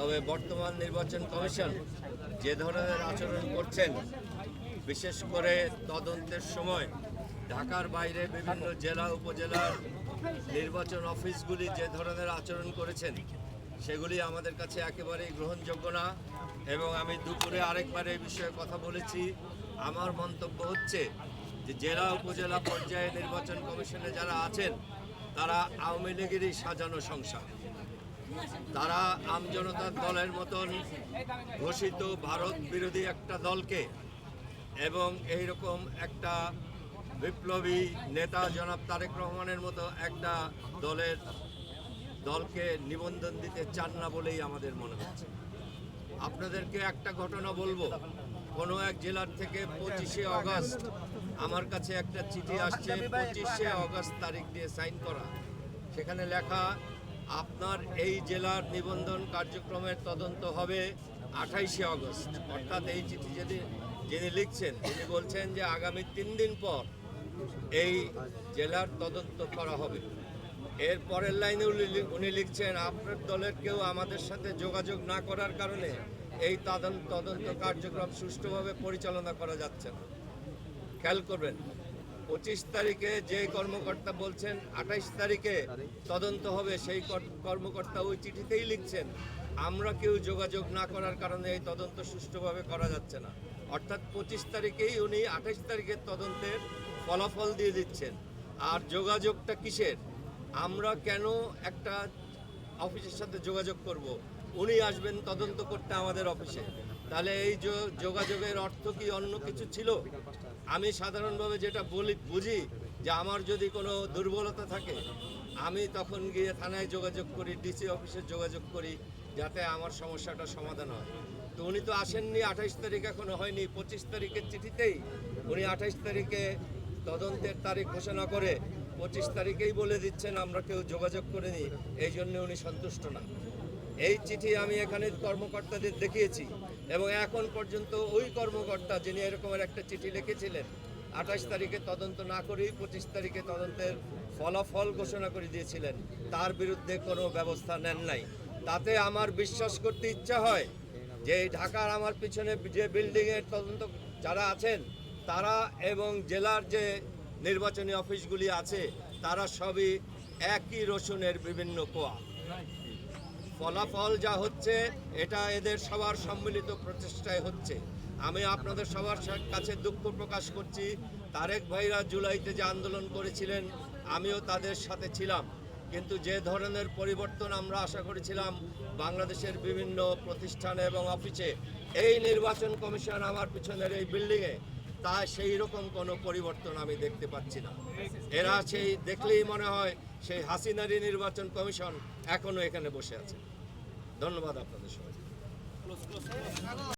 তবে বর্তমান নির্বাচন কমিশন যে ধরনের আচরণ করছেন, বিশেষ করে তদন্তের সময় ঢাকার বাইরে বিভিন্ন জেলা, উপজেলার নির্বাচন অফিসগুলি যে ধরনের আচরণ করেছেন, সেগুলি আমাদের কাছে একেবারেই গ্রহণযোগ্য না। এবং আমি দুপুরে আরেকবার এই বিষয়ে কথা বলেছি। আমার মন্তব্য হচ্ছে যে, জেলা, উপজেলা পর্যায়ে নির্বাচন কমিশনে যারা আছেন, তারা আওয়ামী লীগেরই সাজানো সংসার। তারা আমজনতার দলের মতন ঘোষিত ভারত বিরোধী একটা দলকে এবং এই রকম একটা বিপ্লবী নেতা জনাব তারেক রহমানের মতো একটা দলের দলকে নিবন্ধন দিতে চান না বলেই আমাদের মনে হচ্ছে। আপনাদেরকে একটা ঘটনা বলব। কোনো এক জেলার থেকে পঁচিশে অগস্ট আমার কাছে একটা চিঠি আসছে। পঁচিশে অগস্ট তারিখ দিয়ে সাইন করা। সেখানে লেখা আপনার এই জেলার নিবন্ধন কার্যক্রমের তদন্ত হবে আঠাইশে অগস্ট অর্থাৎ এই চিঠি যদি যিনি লিখছেন, তিনি বলছেন যে আগামী তিন দিন পর এই জেলার তদন্ত করা হবে। এর পরের লাইনে উনি লিখছেন, আপনার দলের কেউ আমাদের সাথে যোগাযোগ না করার কারণে এই তদন্ত তদন্ত কার্যক্রম সুষ্ঠুভাবে পরিচালনা করা যাচ্ছে না। খেয়াল করবেন পঁচিশ তারিখে যে কর্মকর্তা বলছেন, আঠাইশ তারিখে তদন্ত হবে, সেই কর্মকর্তা ওই চিঠিতেই লিখছেন। আমরা কেউ যোগাযোগ না করার কারণে এই তদন্ত সুষ্ঠুভাবে করা যাচ্ছে না। অর্থাৎ পঁচিশ তারিখেই উনি আঠাইশ তারিখের তদন্তের ফলাফল দিয়ে দিচ্ছেন। আর যোগাযোগটা কিসের? আমরা কেন একটা অফিসের সাথে যোগাযোগ করব? উনি আসবেন তদন্ত করতে আমাদের অফিসে। তাহলে এই যোগাযোগের অর্থ কি অন্য কিছু ছিল? আমি সাধারণভাবে যেটা বলি, বুঝি যে আমার যদি কোনো দুর্বলতা থাকে, আমি তখন গিয়ে থানায় যোগাযোগ করি, ডিসি অফিসে যোগাযোগ করি, যাতে আমার সমস্যাটা সমাধান হয়। তো উনি তো আসেননি আঠাইশ তারিখ এখনও হয়নি, পঁচিশ তারিখের চিঠিতেই উনি আঠাইশ তারিখে তদন্তের তারিখ ঘোষণা করে পঁচিশ তারিখেই বলে দিচ্ছেন, আমরা কেউ যোগাযোগ করিনি, এই জন্য উনি সন্তুষ্ট না। এই চিঠি আমি এখানে কর্মকর্তাদের দেখিয়েছি এবং এখন পর্যন্ত ওই কর্মকর্তা যিনি এরকমের একটা চিঠি লিখেছিলেন, আঠাশ তারিখে তদন্ত না করেই পঁচিশ তারিখে তদন্তের ফলাফল ঘোষণা করে দিয়েছিলেন, তার বিরুদ্ধে কোনো ব্যবস্থা নেন নাই। তাতে আমার বিশ্বাস করতে ইচ্ছা হয় যে ঢাকার আমার পিছনে যে বিল্ডিংয়ের তদন্ত যারা আছেন, তারা এবং জেলার যে নির্বাচনী অফিসগুলি আছে, তারা সবই একই রসুনের বিভিন্ন কোয়া। ফলাফল যা হচ্ছে, এটা এদের সবার সম্মিলিত প্রচেষ্টায় হচ্ছে। আমি আপনাদের সবার কাছে দুঃখ প্রকাশ করছি। তারেক ভাইরা জুলাইতে যে আন্দোলন করেছিলেন, আমিও তাদের সাথে ছিলাম। কিন্তু যে ধরনের পরিবর্তন আমরা আশা করেছিলাম, বাংলাদেশের বিভিন্ন প্রতিষ্ঠানে এবং অফিসে, এই নির্বাচন কমিশন আমার পিছনের এই বিল্ডিংয়ে, তা সেই রকম কোনো পরিবর্তন আমি দেখতে পাচ্ছি না। এরা সেই দেখলেই মনে হয় সেই হাসিনারি নির্বাচন কমিশন এখনও এখানে বসে আছে। ধন্যবাদ আপনাদের সবাই